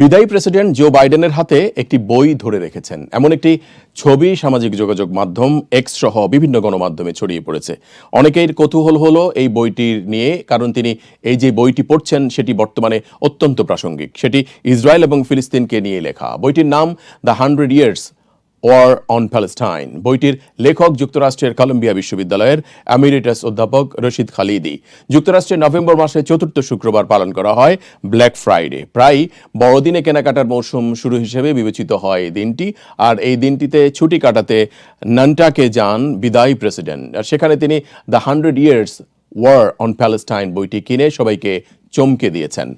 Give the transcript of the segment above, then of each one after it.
বিদায়ী president Joe বাইডেনের হাতে একটি বই ধরে রেখেছেন। এমন একটি ছবি, সামাজিক যোগাযোগ মাধ্যম এক্স সহ বিভিন্ন গণমাধ্যমে ছড়িয়ে পড়েছে। অনেকের কৌতূহল হলো এই বইটির নিয়ে, কারণ তিনি এই যে বইটি পড়ছেন, সেটি বর্তমানে অত্যন্ত প্রাসঙ্গিক। সেটি ইসরায়েল এবং ফিলিস্তিনকে নিয়ে লেখা। বইটির নাম the hundred years war on Palestine বইটির লেখক যুক্তরাষ্ট্রের কলম্বিয়া বিশ্ববিদ্যালয়ের অ্যামিরিটাস অধ্যাপক রশিদ খালিদি। যুক্তরাষ্ট্রের নভেম্বর মাসে চতুর্থ শুক্রবার পালন করা হয় ব্ল্যাক ফ্রাইডে প্রায় বড়দিনে কেনাকাটার মৌসুম শুরু হিসেবে বিবেচিত হয় এই দিনটি, আর এই দিনটিতে ছুটি কাটাতে নান্টাকে যান বিদায়ী প্রেসিডেন্ট। আর সেখানে তিনি the hundred years war on Palestine বইটি কিনে সবাইকে চমকে দিয়েছেন।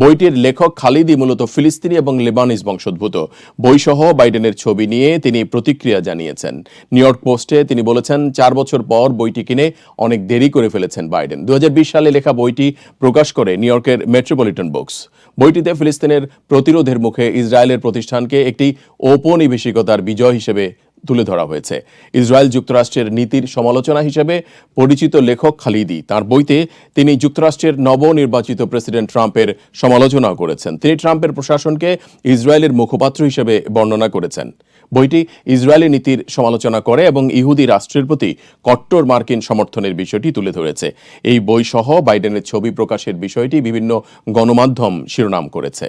বইটির লেখক খালিদি মূলত ফিলিস্তিনি এবং লেবানিজ বংশোদ্ভূত। বইসহ বাইডেনের ছবি নিয়ে তিনি প্রতিক্রিয়া জানিয়েছেন। নিউ ইয়র্ক পোস্টে তিনি বলেছেন, চার বছর পর বইটি কিনে অনেক দেরি করে ফেলেছেন বাইডেন। দু হাজার বিশ সালে লেখা বইটি প্রকাশ করে নিউ ইয়র্কের মেট্রোপলিটন বুকস। বইটিতে ফিলিস্তিনের প্রতিরোধের মুখে ইসরায়েলের প্রতিষ্ঠানকে একটি ঔপনিবেশিকতার বিজয় হিসেবে তুলে ধরা হয়েছে। ইসরায়েল যুক্তরাষ্ট্রের নীতির সমালোচনা হিসেবে পরিচিত লেখক খালিদি, তার বইতে তিনি যুক্তরাষ্ট্রের নবনির্বাচিত প্রেসিডেন্ট ট্রাম্পের সমালোচনা করেছেন। তিনি ট্রাম্পের প্রশাসনকে ইসরায়েলের মুখপাত্র হিসেবে বর্ণনা করেছেন। বইটি ইসরায়েলি নীতির সমালোচনা করে এবং ইহুদি রাষ্ট্রের প্রতি কট্টর মার্কিন সমর্থনের বিষয়টি তুলে ধরেছে। এই বই সহ বাইডেনের ছবি প্রকাশের বিষয়টি বিভিন্ন গণমাধ্যম শিরোনাম করেছে।